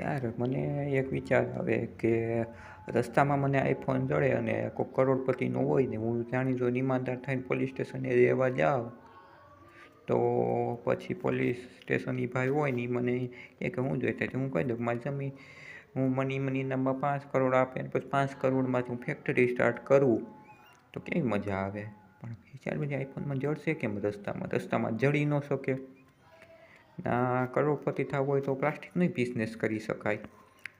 યાર, મને એક વિચાર આવે કે રસ્તામાં મને આઈફોન જડે અને કોઈ કરોડપતિનો હોય ને, હું જાણી જો ઈમાનદાર થઈને પોલીસ સ્ટેશને રહેવા જાઉં. તો પછી પોલીસ સ્ટેશન એ ભાઈ હોય ને એ મને એ કે હું જોઈતા હું કહી દઉં, મારી જમીન, હું મની મની પાંચ કરોડ આપે ને પછી પાંચ કરોડમાંથી હું ફેક્ટરી સ્ટાર્ટ કરું. તો કેવી મજા આવે? પણ વિચાર બધી આઈફોનમાં જડશે કેમ રસ્તામાં? રસ્તામાં જડી ન શકે. કરોડપતિ થવું હોય તો પ્લાસ્ટિકનો બિઝનેસ કરી શકાય.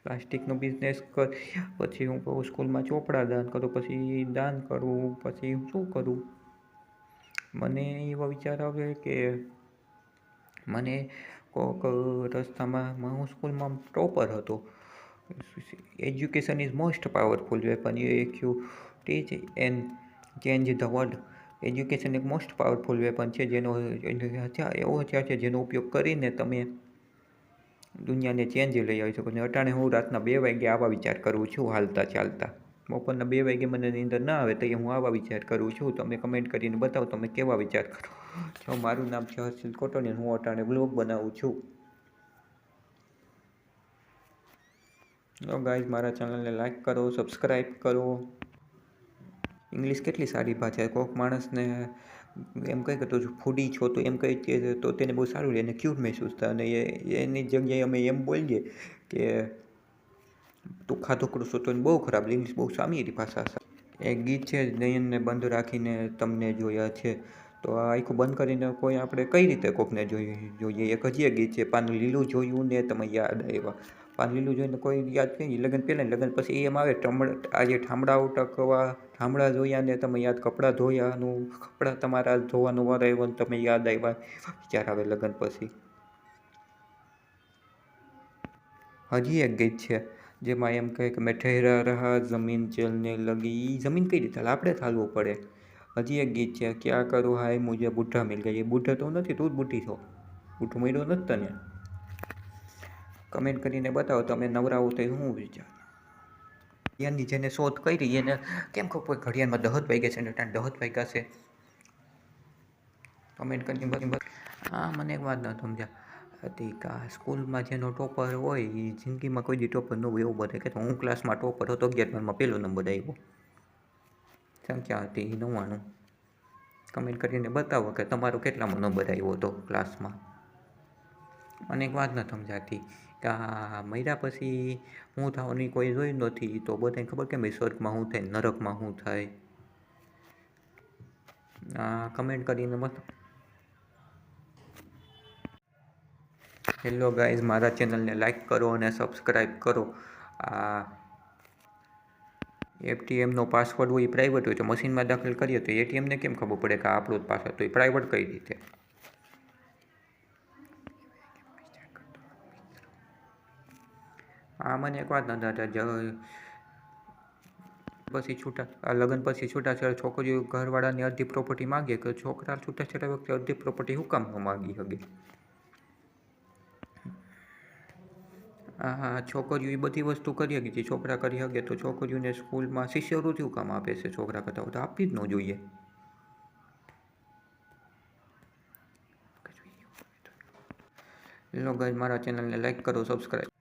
પ્લાસ્ટિકનો બિઝનેસ કરી, પછી હું કહું, સ્કૂલમાં ચોપડા દાન કરું, પછી દાન કરું, પછી શું કરું? મને એવો વિચાર આવે કે મને કોક રસ્તામાં હું સ્કૂલમાં ટોપર હતો. Education is most powerful weapon you teach and change the world education એક મોસ્ટ પાવરફુલ વેપન છે, જેનો એવો હથિયાર છે જેનો ઉપયોગ કરીને તમે દુનિયાને ચેન્જ લઈ આવી શકો ને અટાણે હું રાતના બે વાગે આવા વિચાર કરું છું, હાલતા ચાલતા. બપોરના બે વાગે મને નીંદર ના આવે તો હું આવા વિચાર કરું છું. તમે કમેન્ટ કરીને બતાવો તમે કેવા વિચાર કરો છો? મારું નામ છે હર્ષિલ કોટોની હું અટાણે બ્લોગ બનાવું છું. લો ગાઈઝ મારા ચેનલને લાઈક કરો સબસ્ક્રાઈબ કરો. ઇંગ્લિશ કેટલી સારી ભાષા કોઈક માણસને એમ કહી કે તું ફૂડી છો તો એમ કહી તો તેને બહુ સારું રહે અને ક્યુટ મહેસૂસ થાય અને એ, એની જગ્યાએ અમે એમ બોલીએ કે તું ખાધો છો તો બહુ ખરાબ ઇંગ્લિશ બહુ સામી ભાષા છે. એક ગીત છે નયનને બંધ રાખીને તમને જોયા છે. તો આ આખું બંધ કરીને કોઈ આપણે કઈ રીતે કોકને જોઈએ જોઈએ? એક હજી ગીત છે, પાન લીલું જોયું ને તમે યાદ આવ્યા. પાન લીલું જોઈને કોઈ યાદ નહીં. લગ્ન પહેલાં લગ્ન પછી એમ આવે આજે ઠામડા ઉટકવા, ઠામડા જોયા ને તમે યાદ કપડાં ધોયાનું, કપડાં તમારા ધોવાનું વાર આવ્યો ને તમે યાદ આવ્યા. વિચાર આવે લગ્ન પછી. હજી એક ગીત છે, જેમાં એમ કહે કે, મેં ઠેરા રહા જમીન ચલને લગી. જમીન કઈ રીતે આપણે ચાલવું પડે. હજી એક ગીત છે, ક્યાં કરું હાય મુજે બુઢા મિલ ગઈ. બુઢા તો નથી, તું જ બુઢી છો. બુઢું મળ્યો નથી તને. કમેન્ટ કરીને બતાવો તમે નવરાવો તો હું વિચાર. ઘડિયાળની જેને શોધ કરી, એને કેમ ખબર ઘડિયાળમાં દહત વાગ્યા છે અને ત્યાં દહત વાગ્યા છે. કમેન્ટ કરીને હા, મને એક વાત ન સમજ્યા. હતી કે સ્કૂલમાં જેનો ટોપર હોય એ જિંદગીમાં કોઈ દી ટોપર ન હોય એવું બધે. કે હું ક્લાસમાં ટોપર હતો, અગિયારમાં પહેલો નંબર આવ્યો. સંખ્યા હતી? નવ્વાણું. કમેન્ટ કરીને બતાવો કે તમારો કેટલામાં નંબર આવ્યો હતો ક્લાસમાં? મને એક વાત ન સમજાતી કે આ મર્યા પછી હું થવાની કોઈ જોયું નથી, તો બધાને ખબર કેમ સ્વર્ગમાં શું થાય, નરકમાં શું થાય? કમેન્ટ કરીને મત હેલો ગાઈઝ મારા ચેનલને લાઈક કરો અને સબસ્ક્રાઈબ કરો. આ એટીએમનો પાસવર્ડ હોય એ પ્રાઇવેટ હોય, તો મશીનમાં દાખલ કરીએ તો એટીએમને કેમ ખબર પડે કે આપણો જ પાસવર્ડ તો એ પ્રાઇવેટ કઈ રીતે? આ મને એક વાત ના દાદા પછી છૂટા, આ લગ્ન પછી છૂટાછેડા છોકરીઓ ઘરવાળાની અડધી પ્રોપર્ટી માગે કે છોકરા છૂટાછેડા વખતે અડધી પ્રોપર્ટી હું કામ ન માગી શકે? હા છોકરીઓ એ બધી વસ્તુ કરી શકે છે છોકરા કરી શકે તો છોકરીઓને સ્કૂલમાં શિષ્યવૃત્તિ શું કામ આપે છે છોકરા કરતાં તો આપવી જ ન જોઈએ. હેલો ગાઈઝ મારા ચેનલને લાઈક કરો સબસ્ક્રાઈબ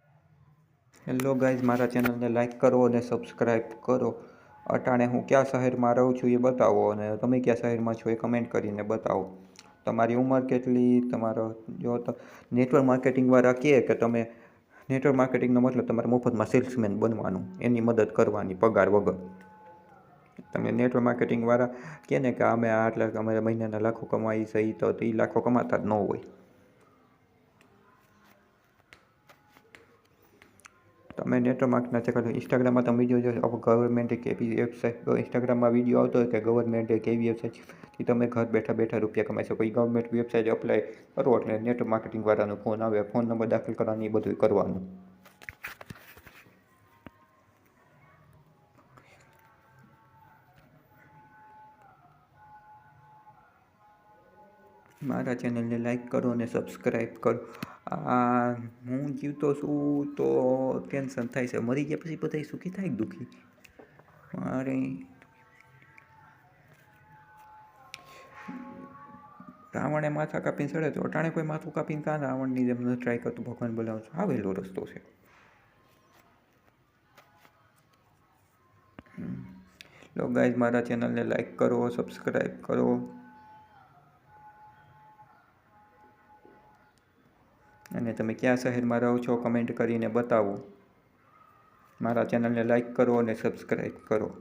હેલો ગાઈઝ, મારા ચેનલને લાઇક કરો અને સબસ્ક્રાઈબ કરો. અટાણે હું કયા શહેરમાં રહું છું એ બતાવો અને તમે કયા શહેરમાં છો એ કમેન્ટ કરીને બતાવો. તમારી ઉંમર કેટલી? તમારો જો નેટવર્ક માર્કેટિંગવાળા કહે કે તમે નેટવર્ક માર્કેટિંગનો મતલબ તમારે મફતમાં સેલ્સમેન બનવાનું, એની મદદ કરવાની પગાર વગર. તમે નેટવર્ક માર્કેટિંગવાળા કહે ને કે અમે આટલા અમે મહિનાના લાખો કમાઈ છે તો એ લાખો કમાતા જ ન હોય. તમે નેટવર્ક નથી કરો ઇન્સ્ટાગ્રામમાં તમે વીડિયો જો ગવર્મેન્ટે કેવી વેબસાઇટ ઇન્સ્ટાગ્રામમાં વીડિયો આવતો હોય કે ગવર્મેન્ટે કેવી વેબસાઇટ તમે ઘર બેઠા બેઠા રૂપિયા કમાઈ શકો. એ ગવર્મેન્ટ વેબસાઇટ અપ્લાય કરો એટલે નેટ માર્કેટિંગવાળાનો ફોન આવે ફોન નંબર દાખલ કરવાની, એ બધું કરવાનું. મારા ચેનલને લાઈક કરો અને સબસ્ક્રાઈબ કરો. આ હું જીવતો છું તો ટેન્શન થાય છે. મરી ગયા પછી બધા સુખી થાય દુઃખી? મારે રાવણે માથા કાપીને સડે તો અટાણે કોઈ માથું કાપીને કાં રાવણની જેમ ન ટ્રાય કરતું, ભગવાન બોલાવું છું. આવેલો રસ્તો છે. લો ગાઈઝ મારા ચેનલને લાઈક કરો સબસ્ક્રાઈબ કરો. અને તમે કયા શહેરમાં રહો છો કમેન્ટ કરીને બતાવો. મારા ચેનલને લાઇક કરો અને સબસ્ક્રાઈબ કરો.